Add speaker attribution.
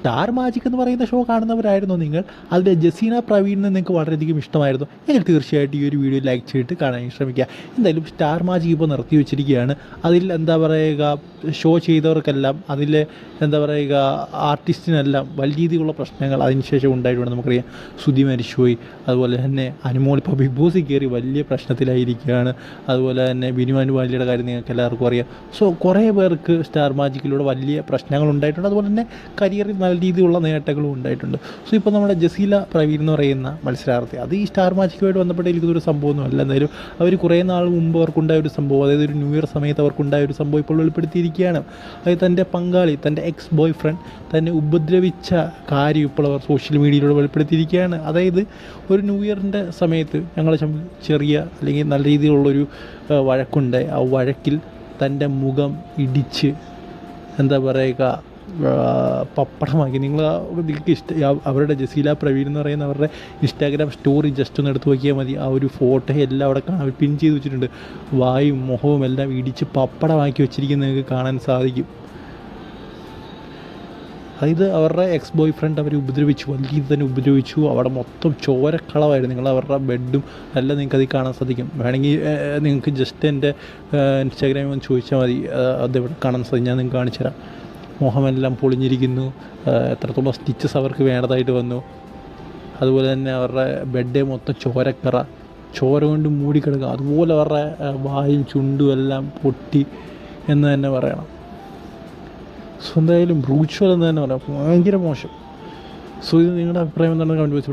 Speaker 1: Star magic എന്ന് പറയുന്ന show കാണുന്നവരായിരുന്നു നിങ്ങൾ. അതിലെ ജസീന പ്രവീണിനെ നിങ്ങൾക്ക് വളരെയധികം ഇഷ്ടമായിരുന്നു. എങ്കിൽ തീർച്ചയായിട്ടും ഈ ഒരു വീഡിയോ ലൈക്ക് ചെയ്തിട്ട് കാണാൻ ശ്രമിക്കുക. എന്തായാലും സ്റ്റാർ മാജിക് ഇപ്പോൾ നിർത്തി വെച്ചിരിക്കുകയാണ്. അതിൽ എന്താ പറയുക ഷോ ചെയ്തവർക്കെല്ലാം അതിൽ എന്താ പറയുക ആർട്ടിസ്റ്റിനെല്ലാം വലിയ രീതിയിലുള്ള പ്രശ്നങ്ങൾ അതിനുശേഷം ഉണ്ടായിട്ടുണ്ട് നമുക്കറിയാം. ശ്രുതി മരിച്ചുപോയി. അതുപോലെ തന്നെ അനുമോൾ ഇപ്പോൾ ബിഗ് ബോസിൽ കയറി വലിയ പ്രശ്നത്തിലായിരിക്കുകയാണ്. അതുപോലെ തന്നെ ബിനു അനുവാലിയുടെ കാര്യം നിങ്ങൾക്ക് എല്ലാവർക്കും അറിയാം. സോ കുറേ പേർക്ക് സ്റ്റാർ മാജിക്കിലൂടെ വലിയ പ്രശ്നങ്ങൾ ഉണ്ടായിട്ടുണ്ട്. അതുപോലെ തന്നെ കരിയറിൽ രീതിയിലുള്ള നേട്ടങ്ങളും ഉണ്ടായിട്ടുണ്ട്. സോ ഇപ്പോൾ നമ്മുടെ ജസീല പ്രവീൺ എന്ന് പറയുന്ന മത്സരാർത്ഥി അത് ഈ സ്റ്റാർ മാജിക്കുമായിട്ട് ബന്ധപ്പെട്ട എനിക്കൊരു സംഭവമൊന്നുമല്ല. എന്തായാലും അവർ കുറേ നാൾ മുമ്പ് അവർക്കുണ്ടായ ഒരു സംഭവം അതായത് ഒരു ന്യൂ ഇയർ സമയത്ത് അവർക്കുണ്ടായ ഒരു സംഭവം ഇപ്പോൾ വെളിപ്പെടുത്തിയിരിക്കുകയാണ്. അതായത് തന്റെ പങ്കാളി തന്റെ എക്സ് ബോയ് ഫ്രണ്ട് തന്നെ ഉപദ്രവിച്ച കാര്യം ഇപ്പോൾ അവർ സോഷ്യൽ മീഡിയയിലൂടെ വെളിപ്പെടുത്തിയിരിക്കുകയാണ്. അതായത് ഒരു ന്യൂ ഇയറിന്റെ സമയത്ത് ഞങ്ങൾ ചെറിയ അല്ലെങ്കിൽ നല്ല രീതിയിലുള്ളൊരു വഴക്കുണ്ടായി. വഴക്കുണ്ട് ആ വഴക്കിൽ തന്റെ മുഖം ഇടിച്ച് എന്താ പറയുക പപ്പടമാക്കി. നിങ്ങൾ നിങ്ങൾക്ക് ഇഷ്ട അവരുടെ ജസീല പ്രവീൺ എന്ന് പറയുന്ന അവരുടെ ഇൻസ്റ്റാഗ്രാം സ്റ്റോറി ജസ്റ്റ് ഒന്ന് എടുത്ത് നോക്കിയാൽ മതി. ആ ഒരു ഫോട്ടോ എല്ലാം അവിടെ കാണാൻ പിൻ ചെയ്ത് വെച്ചിട്ടുണ്ട്. വായും മുഖവും എല്ലാം ഇടിച്ച് പപ്പടമാക്കി വെച്ചിരിക്കുന്നത് നിങ്ങൾക്ക് കാണാൻ സാധിക്കും. അതായത് അവരുടെ എക്സ് ബോയ് ഫ്രണ്ട് അവരെ ഉപദ്രവിച്ചു. വലിയ തന്നെ ഉപദ്രവിച്ചു. അവിടെ മൊത്തം ചോരക്കളവായിരുന്നു. നിങ്ങൾ അവരുടെ ബെഡും എല്ലാം നിങ്ങൾക്ക് അതിൽ കാണാൻ സാധിക്കും. വേണമെങ്കിൽ നിങ്ങൾക്ക് ജസ്റ്റ് എന്റെ ഇൻസ്റ്റാഗ്രാമിൽ ഒന്ന് ചോദിച്ചാൽ മതി. അത് അതെവിടെ കാണാൻ സാധിക്കും. ഞാൻ നിങ്ങൾക്ക് കാണിച്ചു തരാം മുഖമെല്ലാം പൊളിഞ്ഞിരിക്കുന്നു. എത്രത്തോളം സ്റ്റിച്ചസ് അവർക്ക് വേണ്ടതായിട്ട് വന്നു. അതുപോലെ തന്നെ അവരുടെ ബെഡ് മൊത്തം ചോരക്കറ. ചോര കൊണ്ട് മൂടിക്കിടക്കുക. അതുപോലെ അവരുടെ വായും ചുണ്ടും എല്ലാം പൊട്ടി എന്ന് തന്നെ പറയണം. സോ എന്തായാലും ബ്രൂച്വൽ എന്ന് തന്നെ പറയാം. ഭയങ്കര മോശം. സോ ഇത് നിങ്ങളുടെ അഭിപ്രായം എന്താണെന്ന് കമന്റ് ബോക്സിൽ